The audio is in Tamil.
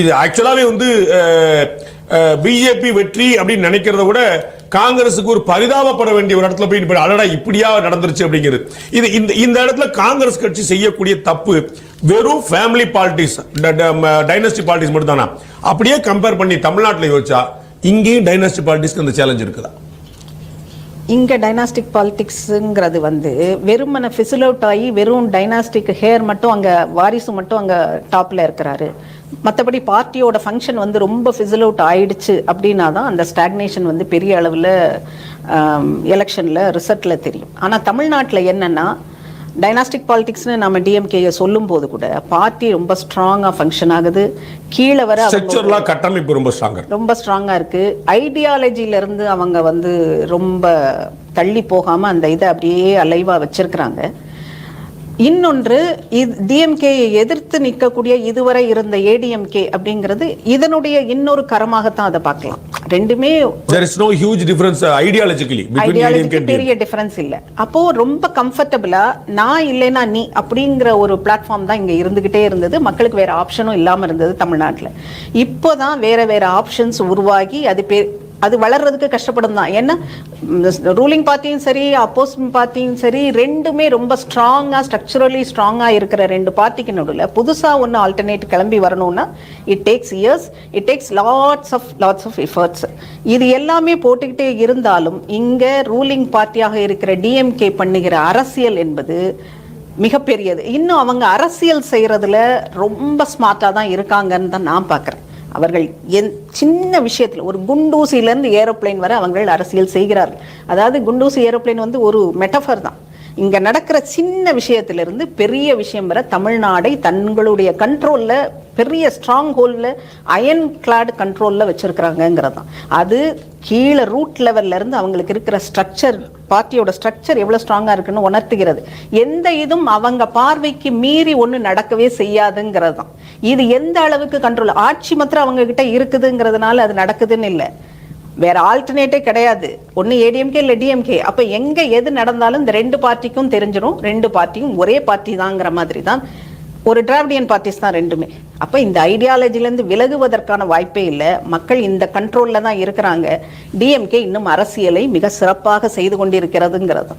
இது ஆக்சுவலாவே வந்து பிஜேபி வெற்றி அப்படின்னு நினைக்கிறத விட காங்கிரஸுக்கு ஒரு பரிதாபப்பட வேண்டிய ஒரு இடத்துல போய் இப்ப அடடா இப்படியா நடந்துருச்சு அப்படிங்கிறது. இது இந்த இந்த இடத்துல காங்கிரஸ் கட்சி செய்யக்கூடிய தப்பு வெறும் ஃபேமிலி பாலிட்டிக்ஸ் டைனஸ்டி பாலிட்டிக்ஸ் மட்டும் தானா அப்படியே கம்பேர் பண்ணி தமிழ்நாட்டில் யோசிச்சா இங்கேயும் டைனஸ்டி பாலிட்டிக்ஸ்க்கு அந்த சேலஞ்ச் இருக்குதா? இங்கே டைனாஸ்டிக் பாலிட்டிக்ஸுங்கிறது வந்து வெறுமனை ஃபிசில் அவுட் ஆகி வெறும் டைனாஸ்டிக் ஹேர் மட்டும் அங்கே வாரிசு மட்டும் அங்கே டாப்பில் இருக்கிறாரு. மற்றபடி பார்ட்டியோட ஃபங்க்ஷன் வந்து ரொம்ப ஃபிசில் அவுட் ஆயிடுச்சு அப்படின்னா தான் அந்த ஸ்டாக்னேஷன் வந்து பெரிய அளவில் எலெக்ஷனில் ரிசல்ட்டில் தெரியும். ஆனால் தமிழ்நாட்டில் என்னன்னா டைனாஸ்டிக் பாலிடிக்ஸ்னு நம்ம டிஎம்கேயை சொல்லும் போது கூட பார்ட்டி ரொம்ப ஸ்ட்ராங்காக ஃபங்க்ஷன் ஆகுது. கீழே வர கட்டமைப்பு ரொம்ப ஸ்ட்ராங்கர் ரொம்ப ஸ்ட்ராங்கா இருக்கு. ஐடியாலஜில இருந்து அவங்க வந்து ரொம்ப தள்ளி போகாம அந்த இதை அப்படியே அலைவா வச்சிருக்கிறாங்க. இன்னொன்று டிஎம்கேயை எதிர்த்து நிற்கக்கூடிய இதுவரை இருந்த ஏடிஎம்கே அப்படிங்கிறது இதனுடைய இன்னொரு கரமாகத்தான் அதை பார்க்கலாம். ரெண்டுமே uh, பெரிய டிஃபரன்ஸ் இல்ல. அப்போ ரொம்ப கம்ஃபர்டபுளா நான் இல்லைனா நீ அப்படிங்கிற ஒரு பிளாட்ஃபார்ம் தான் இங்க இருந்துகிட்டே இருந்தது. மக்களுக்கு வேற ஆப்ஷனும் இல்லாம இருந்தது தமிழ்நாட்டுல. இப்போதான் வேற வேற ஆப்ஷன்ஸ் உருவாகி அது பே அது வளர்றதுக்கு கஷ்டப்படும் தான். ஏன்னா ரூலிங் பார்ட்டியும் சரி அப்போஸ் பார்ட்டியும் சரி ரெண்டுமே ரொம்ப ஸ்ட்ராங்காக ஸ்ட்ரக்சரலி ஸ்ட்ராங்காக இருக்கிற ரெண்டு பார்ட்டிக்கு நடுவில் புதுசாக ஒன்று ஆல்டர்னேட் கிளம்பி வரணும்னா it takes years it takes lots of lots of efforts இது எல்லாமே போட்டுக்கிட்டே இருந்தாலும் இங்கே ரூலிங் பார்ட்டியாக இருக்கிற டிஎம்கே பண்ணுகிற அரசியல் என்பது மிகப்பெரியது. இன்னும் அவங்க அரசியல் செய்கிறதுல ரொம்ப ஸ்மார்ட்டாக தான் இருக்காங்கன்னு தான் நான் பார்க்குறேன் அவர்கள் என் சின்ன விஷயத்தில் ஒரு குண்டூசியிலேருந்து ஏரோப்ளேன் வரை அவங்கள் அரசியல் செய்கிறார்கள். அதாவது குண்டூசி ஏரோப்ளேன் வந்து ஒரு மெட்டஃபர் தான். இங்க நடக்கிற சின்ன விஷயத்திலிருந்து பெரிய விஷயம் வர தமிழ்நாடை தங்களுடைய கண்ட்ரோல்ல பெரிய ஸ்ட்ராங் ஹோலில் அயன் கிளாட் கண்ட்ரோலில் வச்சுருக்குறாங்கங்கிறது தான் அது கீழே ரூட் லெவல்லேருந்து அவங்களுக்கு இருக்கிற ஸ்ட்ரக்சர் பார்ட்டியோட ஸ்ட்ரக்சர் எவ்வளோ ஸ்ட்ராங்காக இருக்குன்னு உணர்த்துகிறது. எந்த இதும் அவங்க பார்வைக்கு மீறி ஒன்று நடக்கவே செய்யாதுங்கிறது தான் இது எந்த அளவுக்கு கண்ட்ரோல் ஆட்சி மாத்திரம் அவங்கக்கிட்ட இருக்குதுங்கிறதுனால அது நடக்குதுன்னு இல்லை. வேற ஆல்டர்னேட்டே கிடையாது. ஒன்று ஏடிஎம்கே இல்லை டிஎம்கே அப்போ எங்கே எது நடந்தாலும் இந்த ரெண்டு பார்ட்டிக்கும் தெரிஞ்சிடும் ரெண்டு பார்ட்டியும் ஒரே பார்ட்டி தாங்கிற மாதிரி தான் ஒரு டிராவிடியன் பார்ட்டிஸ் தான் ரெண்டுமே. அப்போ இந்த ஐடியாலஜிலேருந்து விலகுவதற்கான வாய்ப்பே இல்லை. மக்கள் இந்த கண்ட்ரோலில் தான் இருக்கிறாங்க. டிஎம்கே இன்னும் அரசியலை மிக சிறப்பாக செய்து கொண்டிருக்கிறதுங்கிறது.